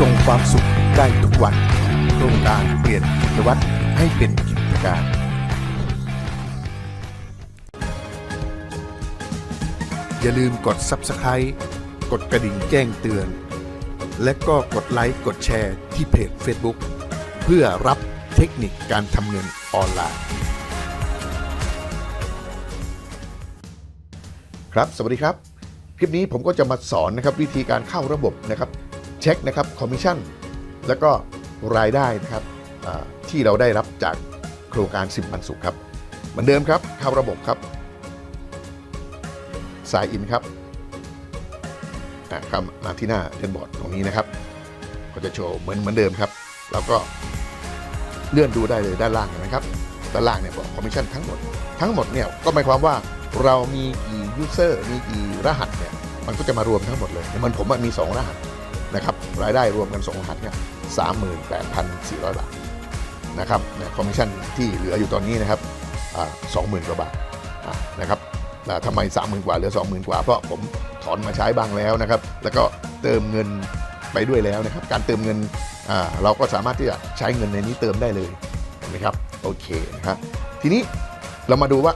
ส่งความสุขได้ทุกวันโครงการเปลี่ยนกิจวัตรให้เป็นกิจการอย่าลืมกด Subscribe กดกระดิ่งแจ้งเตือน และก็กดไลค์กดแชร์ที่เพจ Facebook เพื่อรับเทคนิคการทำเงินออนไลน์ ครับ สวัสดีครับ คลิปนี้ผมก็จะมาสอนนะครับวิธีการเข้าระบบนะครับ เช็คนะครับคอมมิชชั่นแล้วก็รายได้นะครับที่เราได้รับจากโครงการสิบปันสุขครับ เหมือนเดิมครับเข้าระบบครับสายอินครับครับมาที่หน้าเดนบอร์ดตรงนี้นะครับ ก็จะโชว์เหมือนเหมือนเดิมครับ แล้วก็เลื่อนดูได้เลยด้านล่างเห็นไหมครับด้านล่างเนี่ยบอกคอมมิชชั่นทั้งหมด ทั้งหมดเนี่ยก็หมายความว่าเรามีกี่ยูเซอร์มีกี่รหัสเนี่ยมันก็จะมารวมทั้งหมดเลยเหมันผมอะมี 2 รหัส นะครับรายได้รวมกัน2รหัสเนี่ยสามหมื่นแปดพันสี่ร้อยบาทนะครับเนี่ยคอมมิชชั่นที่เหลืออยู่ตอนนี้นะครับสองหมื่นกว่าบาทะนะครับทำไมสามหมื่นกว่าเหลือสองหมื่นกว่าเพราะผมถอนมาใช้บ้างแล้วนะครับ แล้วก็เติมเงินไปด้วยแล้วนะครับ การเติมเงินเราก็สามารถที่จะใช้เงินในนี้เติมได้เลยเห็นไหมครับโอเคนะครับทีนี้เรามาดูว่า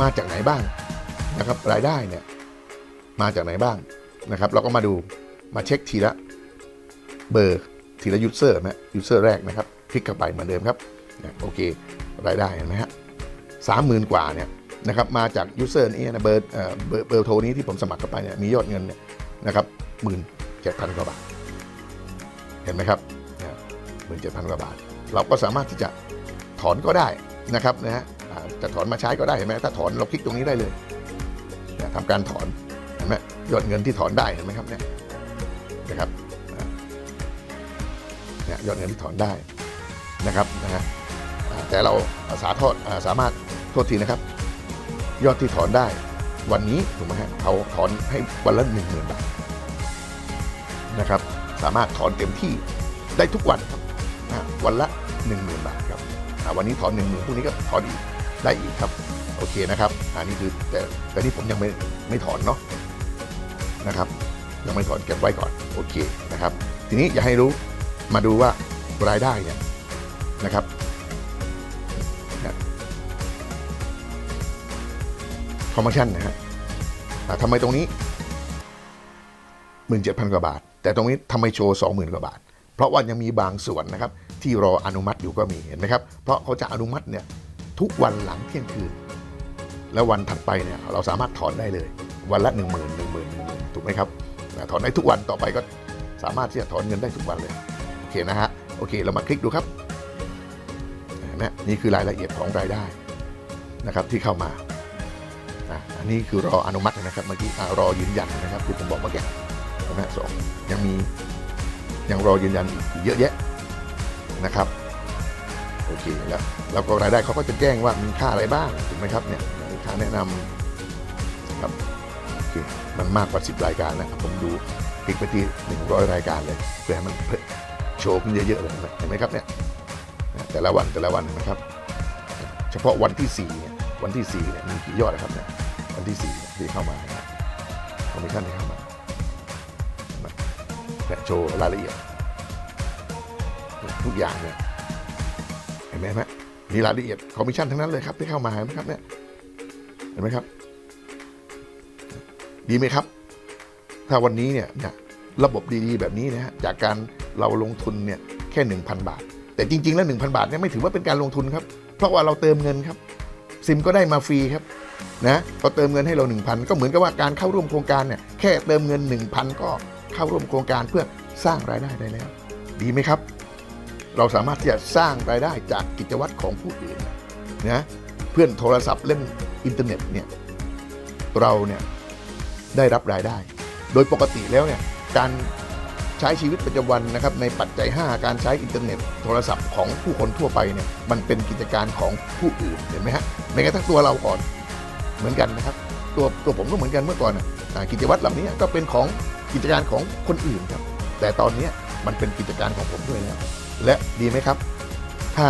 มาจากไหนบ้างนะครับรายได้เนี่ยมาจากไหนบ้างนะครับ เราก็มาดู มาเช็คทีละเบอร์ทีละยูเซอร์นะยูเซอร์แรกนะครับ คลิกเข้าไปเหมือนเดิมครับนะโอเค รายได้เห็นไหมฮะสามหมื่นกว่าเนี่ยนะครับมาจากยูเซอร์นี้นะเบอร์เอ่อเบอร์เบอร์โทรนี้ที่ผมสมัครเข้าไปเนี่ยมียอดเงินเนี่ยนะครับหมื่นเจ็ดพันกว่าบาท เห็นไหมครับหมื่นเจ็ดพันกว่าบาท เราก็สามารถที่จะถอนก็ได้นะครับนะฮะจะถอนมาใช้ก็ได้เห็นไหมถ้าถอนเราคลิกตรงนี้ได้เลยเนี่ยทำการถอนเห็นไหมยอดเงินที่ถอนได้เห็นไหมครับเนี่ย นะครับเนี่ยยอดเงินที่ถอนได้นะครับนะฮะแต่เราสาทอดสามารถโทษทีนะครับ ยอดที่ถอนได้วันนี้ถูกไหมฮะเขาถอนให้วันละหนึ่งหมื่นบาทนะครับ สามารถถอนเต็มที่ได้ทุกวันครับวันละหนึ่งหมื่นบาทครับวันนี้ถอนหนึ่งหมื่นพรุ่งนี้ก็ถอนอีกได้อีกครับโอเคนะครับอันนี้คือแต่แต่นี่ผมยังไม่ไม่ถอนเนาะนะครับ ยังไม่ถอนเก็บไว้ก่อนโอเคนะครับ ทีนี้อย่าให้รู้มาดูว่ารายได้เนี่ยนะครับคอมมิชชั่นนะฮะทำไมตรงนี้หมื่นเจ็ดพันกว่าบาท แต่ตรงนี้ทำไมโชว์สองหมื่นกว่าบาท เพราะว่ายังมีบางส่วนนะครับ ที่รออนุมัติอยู่ก็มีเห็นไหมครับ เพราะเขาจะอนุมัติเนี่ยทุกวันหลังเที่ยงคืน แล้ววันถัดไปเนี่ยเราสามารถถอนได้เลย วันละ 1 0 0 0 0 1 0 0 0 0 1 0,000ถูกไหมครับ ถอนได้ทุกวันต่อไปก็สามารถที่จะถอนเงินได้ทุกวันเลยโอเคนะฮะโอเค เรามาคลิกดูครับนะนี่คือรายละเอียดของรายได้นะครับที่เข้ามาอันนี้คือรออนุมัตินะครับเมื่อกี้รอยืนยันนะครับที่ผมบอกเมื่อกี้นะสองยังมียังรอยืนยันอีกเยอะแยะนะครับโอเคแล้วแล้วก็รายได้เขาก็จะแจ้งว่ามีค่าอะไรบ้างถูกไหมครับเนี่ยมีค่าแนะนำครับ โอมันมากกว่า 10 รายการนะครับผมดูคลิกไปที่100 รายการเลยเพื่อให้มันโชว์ขึ้นเยอะๆเลยเห็นไหมครับเนี่ยแต่ละวันแต่ละวันนะครับ เฉพาะวันที่4เนี่ยวันที่4เนี่ยมีกี่ยอดนะครับเนี่ยวันที่สี่ที่เข้ามานะคอมมิชชั่นที่เข้ามาเนี่โชว์รายละเอียด ทุกอย่างเนี่ยเห็นไหมฮะมีรายละเอียดคอมมิชชั่นทั้งนั้นเลยครับที่เข้ามาเห็นไหมครับเนี่ยเห็นไหมครับ ดีไหมครับ ถ้าวันนี้เนี่ยระบบดีๆ แบบนี้นะฮะจากการเราลงทุนเนี่ยแค่ 1,000 บาท แต่จริง ๆ แล้ว 1,000 บาทเนี่ยไม่ถือว่าเป็นการลงทุนครับ เพราะว่าเราเติมเงินครับ ซิมก็ได้มาฟรีครับนะก็เติมเงินให้เรา 1,000 ก็เหมือนกับว่าการเข้าร่วมโครงการเนี่ยแค่เติมเงิน 1,000 ก็เข้าร่วมโครงการเพื่อสร้างรายได้ได้แล้ว ดีไหมครับ เราสามารถที่จะสร้างรายได้จากกิจวัตรของผู้อื่นนะเพื่อนโทรศัพท์เล่นอินเทอร์เน็ตเนี่ยเราเนี่ย ได้รับรายได้ โดยปกติแล้วเนี่ยการใช้ชีวิตประจำวันนะครับในปัจจัย 5 การใช้อินเทอร์เน็ตโทรศัพท์ของผู้คนทั่วไปเนี่ยมันเป็นกิจการของผู้อื่นเห็นไหมฮะแม้กระทั่งตัวเราก่อนเหมือนกันนะครับตัวตัวผมก็เหมือนกันเมื่อก่อนนะกิจวัตรเหล่านี้ก็เป็นของกิจการของคนอื่นครับ แต่ตอนนี้มันเป็นกิจการของผมด้วยแล้วและดีไหมครับ ถ้า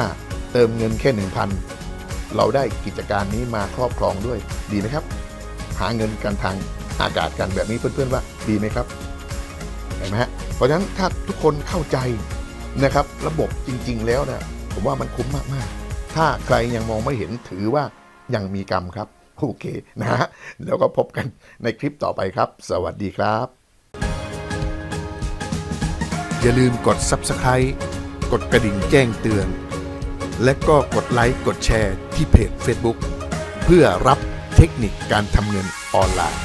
เติมเงินแค่ 1,000 เราได้กิจการนี้มาครอบครองด้วยดีไหมครับ หาเงินกันทาง อากาศกันแบบนี้เพื่อนๆว่าดีไหมครับเห็นไหมฮะเพราะฉะนั้นถ้าทุกคนเข้าใจนะครับระบบจริง ๆ แล้วนะผมว่ามันคุ้มมากๆ ถ้าใครยังมองไม่เห็นถือว่ายังมีกรรมครับโอเคนะฮะแล้วก็พบกันในคลิปต่อไปครับ สวัสดีครับ อย่าลืมกด Subscribe กดกระดิ่งแจ้งเตือน และก็กดไลค์กดแชร์ที่เพจ Facebook เพื่อรับเทคนิคการทำเงินออนไลน์